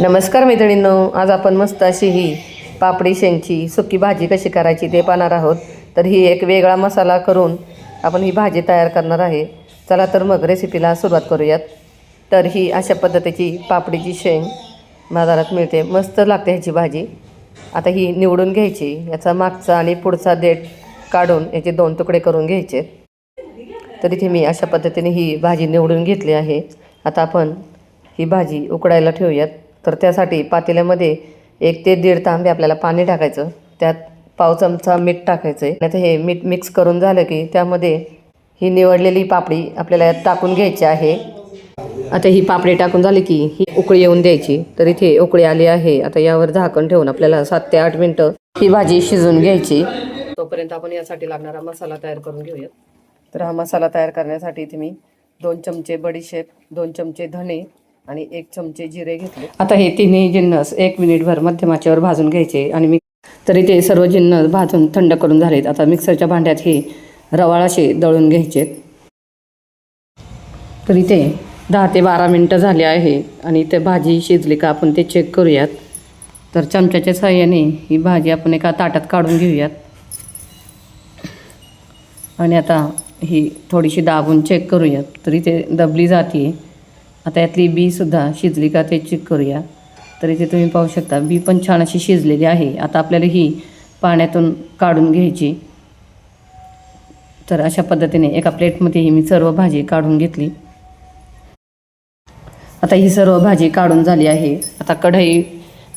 नमस्कार मैत्रिणींनो आज आपण मस्त अशी ही पापडी शेंगची सुकी भाजी कशी करायची ते पाहणार आहोत. तर ही एक वेगळा मसाला करून आपण ही भाजी तयार करणार आहे. चला तर मग रेसिपीला सुरुवात करूयात. तर ही अशा पद्धतीची पापडीची शेंग बाजारात मिळते. मस्त लागते ह्याची भाजी. आता ही निवडून घ्यायची. याचा मागचा आणि पुढचा देठ काढून याचे दोन तुकडे करून घ्यायचे. तर इथे मी अशा पद्धतीने ही भाजी निवडून घेतली आहे. आता आपण ही भाजी उकडायला ठेवूयात. तर त्यासाठी पातेल्यामध्ये एक ते दीड तांबे आपल्याला पाणी टाकायचं. त्यात पाव चमचा मीठ टाकायचं आहे आता हे मीठ मिक्स करून झालं की त्यामध्ये ही निवडलेली पापडी आपल्याला यात टाकून घ्यायची आहे. आता ही पापडी टाकून झाली की ही उकळी येऊन द्यायची. तर इथे उकळी आली आहे. आता यावर झाकण ठेवून आपल्याला सात ते आठ मिनटं ही भाजी शिजून घ्यायची. तोपर्यंत आपण यासाठी लागणारा मसाला तयार करून घेऊयात. तर हा मसाला तयार करण्यासाठी इथे मी दोन चमचे बडीशेप दोन चमचे धणे आणि एक चमचे जिरे घेतले. आता हे तिन्ही जिन्नस एक मिनिटभर मध्यमाच्यावर भाजून घ्यायचे आणि मी तरी ते सर्व जिन्नस भाजून थंड करून झालेत. आता मिक्सरच्या भांड्यात हे रवाळाशे दळून घ्यायचे. तर इथे दहा ते बारा मिनटं झाले आहे आणि ते भाजी शिजली का आपण ते चेक करूयात. तर चमच्याच्या सहाय्याने ही भाजी आपण एका ताटात काढून घेऊयात. आणि आता ही थोडीशी दाबून चेक करूयात. तरी ते दबली जाते आता यातली बीसुद्धा शिजली का ते चेक करूया. तर इथे तुम्ही पाहू शकता बी पण छान अशी शिजलेली आहे. आता आपल्याला ही पाण्यातून काढून घ्यायची. तर अशा पद्धतीने एका प्लेटमध्ये ही मी सर्व भाजी काढून घेतली. आता ही सर्व भाजी काढून झाली आहे. आता कढई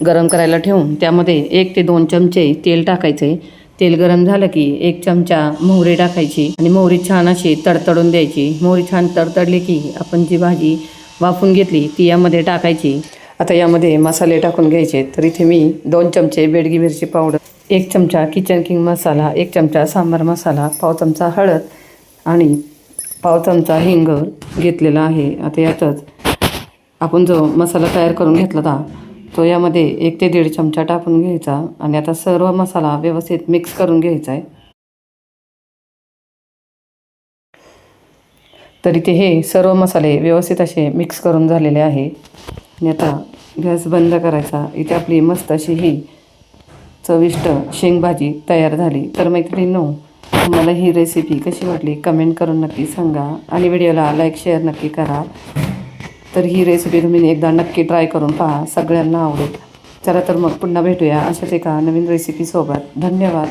गरम करायला ठेवून त्यामध्ये एक ते दोन चमचे तेल टाकायचे. तेल गरम झालं की एक चमचा मोहरी टाकायची आणि मोहरी छान अशी तडतडून द्यायची. मोहरी छान तडतडली की आपण जी भाजी वाफून घेतली ती यामध्ये टाकायची. आता यामध्ये मसाले टाकून घ्यायचे तर इथे मी दोन चमचे बेडगी मिरची पावडर एक चमचा किचन किंग मसाला एक चमचा सांबार मसाला पाव चमचा हळद आणि पाव चमचा हिंग घेतलेला आहे. आता यातच आपण जो मसाला तयार करून घेतला होता तो यामध्ये एक ते दीड चमचा टाकून घ्यायचा आणि आता सर्व मसाला व्यवस्थित मिक्स करून घ्यायचा आहे. तर इथे हे सर्व मसाले व्यवस्थित असे मिक्स करून झालेले आहे. आणि आता गॅस बंद करायचा. इथे आपली मस्त अशी ही चविष्ट शेंगभाजी तयार झाली. तर मैत्रिणींनो तुम्हाला ही रेसिपी कशी वाटली कमेंट करून नक्की सांगा. आणि व्हिडिओला लाईक शेअर नक्की करा. तर ही रेसिपी तुम्ही एकदा नक्की ट्राय करून पहा. सगळ्यांना आवडेल. चला तर मग पुन्हा भेटूया अशाच एका नवीन रेसिपीसोबत धन्यवाद.